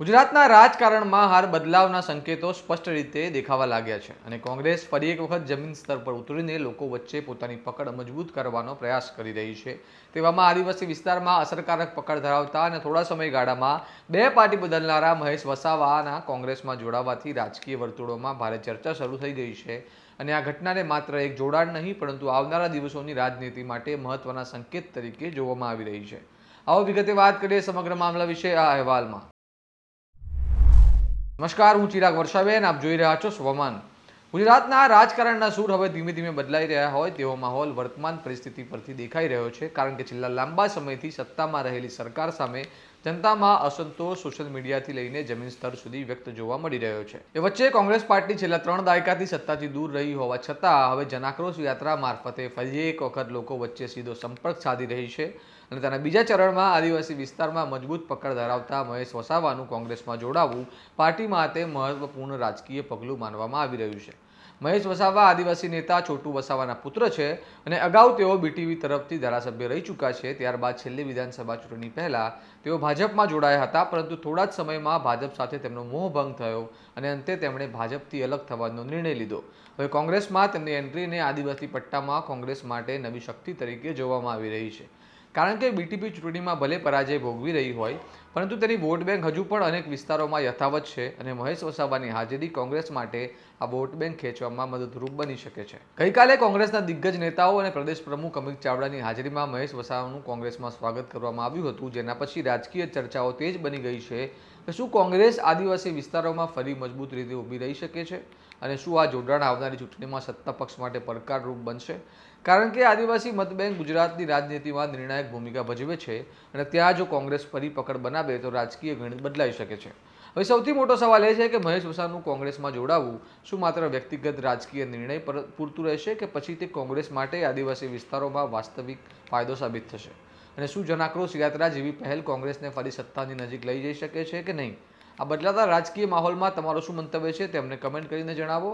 ગુજરાતના રાજકારણમાં હાર બદલાવના સંકેતો સ્પષ્ટ રીતે દેખાવા લાગ્યા છે અને કોંગ્રેસ ફરી એક વખત જમીન સ્તર પર ઉતરીને લોકો વચ્ચે પોતાની પકડ મજબૂત કરવાનો પ્રયાસ કરી રહી છે. તેવામાં આદિવાસી વિસ્તારમાં અસરકારક પકડ ધરાવતા અને થોડા સમયગાળામાં બે પાર્ટી બદલનારા મહેશ વસાવાના કોંગ્રેસમાં જોડાવાથી રાજકીય વર્તુળોમાં ભારે ચર્ચા શરૂ થઈ ગઈ છે અને આ ઘટનાને માત્ર એક જોડાણ નહીં, પરંતુ આવનારા દિવસોની રાજનીતિ માટે મહત્વના સંકેત તરીકે જોવામાં આવી રહી છે. આવો વિગતે વાત કરીએ સમગ્ર મામલા વિશે આ અહેવાલમાં. નમસ્કાર, હું ચિરાગ વર્ષાબેન, આપ જોઈ રહ્યા છો સ્વમાન. ગુજરાતના રાજકારણના સૂર હવે ધીમે ધીમે બદલાઈ રહ્યા હોય તેવો માહોલ વર્તમાન પરિસ્થિતિ પરથી દેખાઈ રહ્યો છે, કારણ કે છેલ્લા લાંબા સમયથી સત્તામાં રહેલી સરકાર સામે જનતામાં અસંતોષ સોશિયલ મીડિયાથી લઈને જમીન સ્તર સુધી વ્યક્ત જોવા મળી રહ્યો છે. એ વચ્ચે કોંગ્રેસ પાર્ટી છેલ્લા ત્રણ દાયકાથી સત્તાથી દૂર રહી હોવા છતાં હવે જનાક્રોશ યાત્રા મારફતે ફરી એક વખત લોકો વચ્ચે સીધો સંપર્ક સાધી રહી છે અને તેના બીજા ચરણમાં આદિવાસી વિસ્તારમાં મજબૂત પકડ ધરાવતા મહેશ વસાવાનું કોંગ્રેસમાં જોડાવવું પાર્ટી માટે મહત્વપૂર્ણ રાજકીય પગલું માનવામાં આવી રહ્યું છે. મહેશ વસાવા, આદિવાસી નેતા છોટુ વસાવાના પુત્ર છે અને અગાઉ તેઓ બીટીવી તરફથી ધારાસભ્ય રહી ચૂક્યા છે. ત્યારબાદ છેલ્લી વિધાનસભા ચૂંટણી પહેલા તેઓ ભાજપમાં જોડાયા હતા, પરંતુ થોડા જ સમયમાં ભાજપ સાથે તેમનો મોહભંગ થયો અને અંતે તેમણે ભાજપથી અલગ થવાનો નિર્ણય લીધો. હવે કોંગ્રેસમાં તેમની એન્ટ્રીને આદિવાસી પટ્ટામાં કોંગ્રેસ માટે નવી શક્તિ તરીકે જોવામાં આવી રહી છે. કારણ કે બીટીપી ચૂંટણીમાં ભલે પરાજય ભોગવી રહી હોય, પરંતુ તેની વોટ બેંક હજુ પણ અનેક વિસ્તારોમાં યથાવત છે અને મહેશ વસાવાની હાજરી કોંગ્રેસ માટે આ વોટ બેંક ખેંચવામાં મદદરૂપ બની શકે છે. ગઈકાલે કોંગ્રેસના દિગ્ગજ નેતાઓ અને પ્રદેશ પ્રમુખ અમિત ચાવડાની હાજરીમાં મહેશ વસાવાનું કોંગ્રેસમાં સ્વાગત કરવામાં આવ્યું હતું, જેના પછી રાજકીય ચર્ચાઓ તેજ બની ગઈ છે કે શું કોંગ્રેસ આદિવાસી વિસ્તારોમાં ફરી મજબૂત રીતે ઊભી રહી શકે છે અને શું આ જોડાણ આવનારી ચૂંટણીમાં સત્તા પક્ષ માટે પડકારરૂપ બનશે? કારણ કે આદિવાસી મતબેંક ગુજરાતની રાજનીતિમાં નિર્ણાયક ભૂમિકા ભજવે છે અને ત્યાં જો કોંગ્રેસ ફરી પકડ બનાવે તો રાજકીય ગણિત બદલાઈ શકે છે. હવે સૌથી મોટો સવાલ એ છે કે મહેશ વસાનું કોંગ્રેસમાં જોડાવવું શું માત્ર વ્યક્તિગત રાજકીય નિર્ણય પર પૂરતું રહેશે કે પછી તે કોંગ્રેસ માટે આદિવાસી વિસ્તારોમાં વાસ્તવિક ફાયદો સાબિત થશે? અને શું જનાક્રોશ યાત્રા જેવી પહેલ કોંગ્રેસને ફરી સત્તાની નજીક લઈ જઈ શકે છે કે નહીં? આ બદલાતા રાજકીય માહોલમાં તમારું શું મંતવ્ય છે તેમને કમેન્ટ કરીને જણાવો.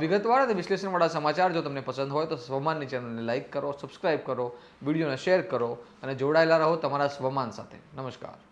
વિગતવાર અને વિશ્લેષણવાળા સમાચાર જો તમને પસંદ હોય તો સ્વમાનની ચેનલને લાઇક કરો સબસ્ક્રાઇબ કરો, વિડીયોને શેર કરો અને જોડાયેલા રહો તમારા સ્વમાન સાથે. નમસ્કાર.